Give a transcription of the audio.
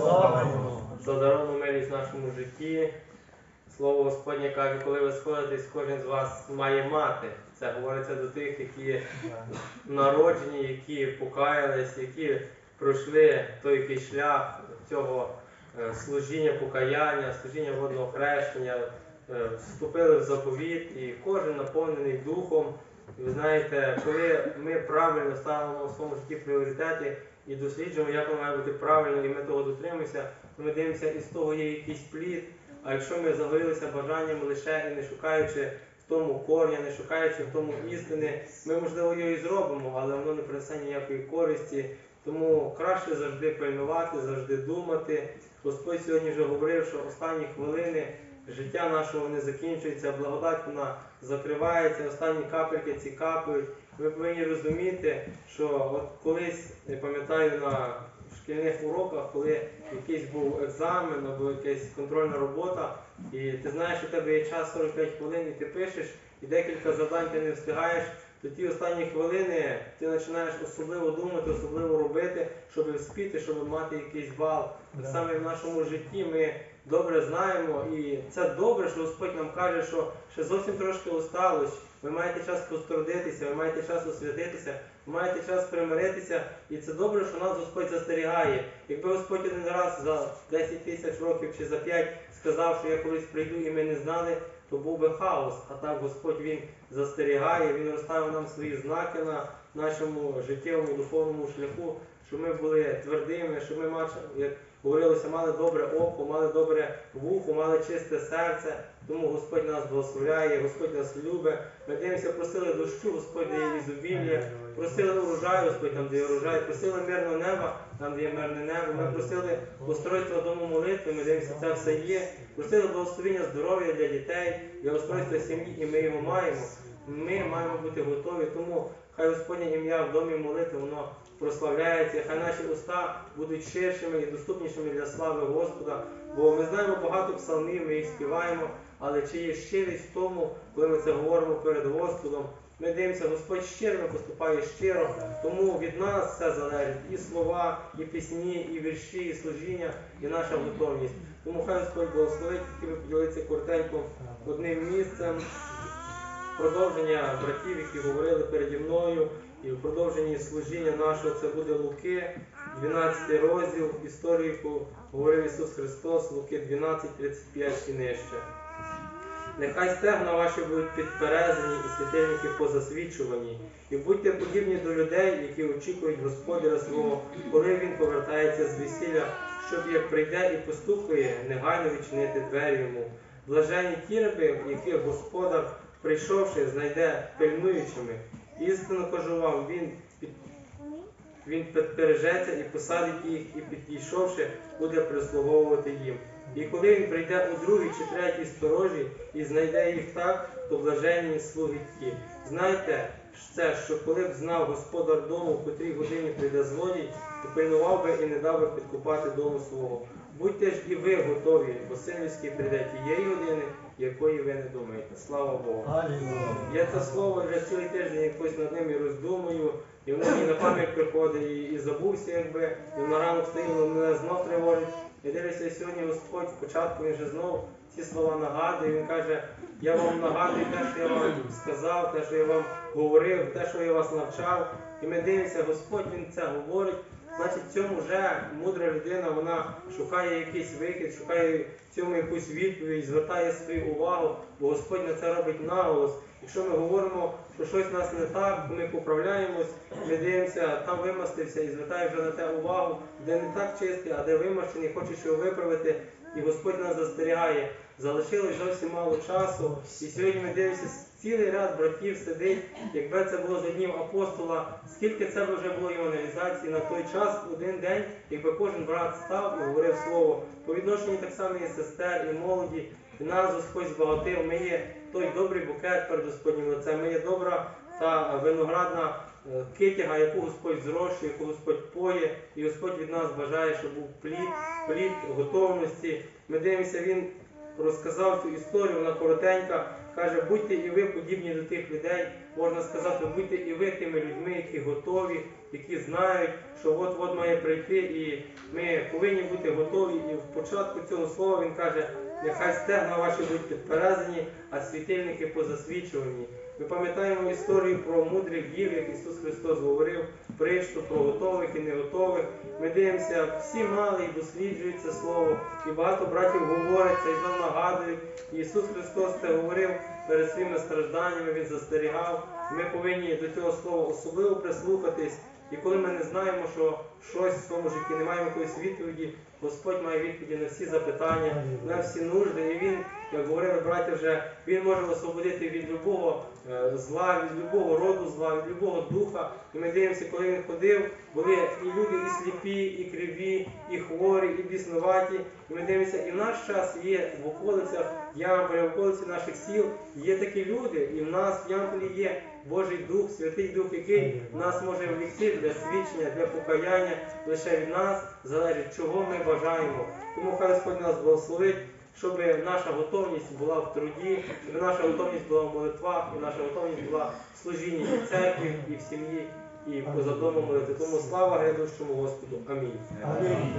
Слава Йому! за даровну милість в нашому житті. Слово Господнє каже, коли ви сходитесь, кожен з вас має мати. Це говориться до тих, які народжені, які покаялись, які пройшли той який шлях цього е, служіння покаяння, служіння водного хрещення, е, вступили в заповіт, і кожен наповнений духом. І ви знаєте, коли ми правильно ставимо в своєму житті пріоритети і досліджуємо, як воно має бути правильно, і ми того дотримуємося, то ми дивимося, і з того є якийсь плід. А якщо ми загорілися бажанням лише і не шукаючи в тому корня, не шукаючи в тому істини, ми можливо його і зробимо, але воно не принесе ніякої користі. Тому краще завжди пильнувати, завжди думати. Господь сьогодні вже говорив, що останні хвилини життя нашого не закінчується, благодать вона закривається, останні капельки ці капають. Ви повинні розуміти, що от колись, я пам'ятаю на шкільних уроках, коли якийсь був екзамен або якась контрольна робота, і ти знаєш, що у тебе є час 45 хвилин, і ти пишеш, і декілька завдань ти не встигаєш, то ті останні хвилини ти починаєш особливо думати, особливо робити, щоб вспіти, щоб мати якийсь бал. Так Да. само в нашому житті ми добре знаємо, і це добре, що Господь нам каже, що ще зовсім трошки осталось. Ви маєте час пострудитися, ви маєте час освятитися, ви маєте час примиритися, і це добре, що нас Господь застерігає. Якби Господь один раз за 10 тисяч років чи за 5 сказав, що я колись прийду і ми не знали, то був би хаос. А так Господь Він застерігає, Він розставив нам свої знаки на нашому життєвому духовному шляху, щоб ми були твердими, щоб ми як говорилося, мали добре око, мали добре вухо, мали чисте серце. Тому Господь нас благословляє, Господь нас любить. Ми дивимося, просили дощу, Господь дає ізобілля, просили урожай, Господь нам дає урожай, просили мирного неба, нам дає мирне небо. Ми просили устройства дому молитви, ми дивимося, це все є. Просили благословення здоров'я для дітей, для устройства сім'ї, і ми його маємо. Ми маємо бути готові, тому хай Господнє ім'я в домі молитви, воно прославляється, хай наші уста будуть ширшими і доступнішими для слави Господа. Бо ми знаємо багато псалмів, ми їх співаємо, але чи є щирість в тому, коли ми це говоримо перед Господом? Ми дивимося, Господь щиро поступає щиро, тому від нас все залежить і слова, і пісні, і вірші, і служіння, і наша готовність. Тому хай Господь благословить, хотів би поділитися коротенько одним місцем продовження братів, які говорили переді мною, і в продовженні служіння нашого це буде Луки, 12 розділ, історію, яку говорив Ісус Христос, Луки 12, 35 і нижче. Нехай стегна ваші будуть підперезані і світильники позасвічувані, і будьте подібні до людей, які очікують Господаря свого, коли він повертається з весілля, щоб як прийде і постукає, негайно відчинити двері йому. Блажені ті раби, яких Господар, прийшовши, знайде пильнуючими. Істинно кажу вам, він під він підпережеться і посадить їх, і підійшовши, буде прислуговувати їм. І коли він прийде у другій чи третій сторожі і знайде їх так, то блаженні слуги ті. Знайте це, що коли б знав господар дому, в котрій годині прийде злодій, то пильнував би і не дав би підкупати дому свого. Будьте ж і ви готові, бо син людський прийде тієї години, якої ви не думаєте. Слава Богу. Я це слово вже цілий тиждень якось над ним і роздумую, і воно мені на пам'ять приходить, і, і забувся, якби, і на ранок стою, мене знов тривожить. І дивлюся, і сьогодні Господь спочатку він же знов ці слова нагадує. Він каже, я вам нагадую те, що я вам сказав, те, що я вам говорив, те, що я вас навчав. І ми дивимося, Господь Він це говорить. Значить, в цьому вже мудра людина, вона шукає якийсь вихід, шукає в цьому якусь відповідь, звертає свою увагу, бо Господь на це робить наголос. Якщо ми говоримо, що щось у нас не так, ми поправляємось, ми дивимося, там вимастився і звертає вже на те увагу, де не так чистий, а де вимащений, хочеш його виправити. І Господь нас застерігає. Залишилось зовсім мало часу. І сьогодні ми дивимося, цілий ряд братів сидить, якби це було з днів апостола, скільки це вже було євангелізації на той час, один день, якби кожен брат став і говорив слово. По відношенню так само і сестер, і молоді, і нас Господь збагатив. Ми є той добрий букет перед Господнім лицем. Ми є добра та виноградна е, китяга, яку Господь зрошує, яку Господь поє, і Господь від нас бажає, щоб був плід, плід готовності. Ми дивимося, Він розказав цю історію, вона коротенька. Каже, будьте і ви подібні до тих людей. Можна сказати, будьте і ви тими людьми, які готові, які знають, що от-от має прийти, і ми повинні бути готові. І в початку цього слова він каже, нехай стегна ваші будуть підперезані, а світильники позасвічувані. Ми пам'ятаємо історію про мудрих дів, як Ісус Христос говорив, притчу про готових і неготових. Ми дивимося, всі мали і досліджують слово, і багато братів говорять і нам нагадують. Ісус Христос це говорив перед своїми стражданнями, Він застерігав. Ми повинні до цього слова особливо прислухатись. І коли ми не знаємо, що щось в своєму житті, не маємо якоїсь відповіді, Господь має відповіді на всі запитання, на всі нужди. І Він, як говорили браття вже, Він може освободити від любого е, зла, від любого роду зла, від любого духа. І ми дивимося, коли він ходив, були і люди і сліпі, і криві, і хворі, і біснуваті. І ми дивимося, і в наш час є в околицях Ямполя, в околиці наших сіл, є такі люди, і в нас в Ямполі є Божий Дух, Святий Дух, який нас може ввійти для свідчення, для покаяння. Лише від нас залежить, чого ми бажаємо. Тому хай Господь нас благословить, щоб наша готовність була в труді, щоб наша готовність була в молитвах, і наша готовність була в служінні і в церкві, і в сім'ї, і поза домом молити. Тому слава грядущому Господу. Амінь. Амінь.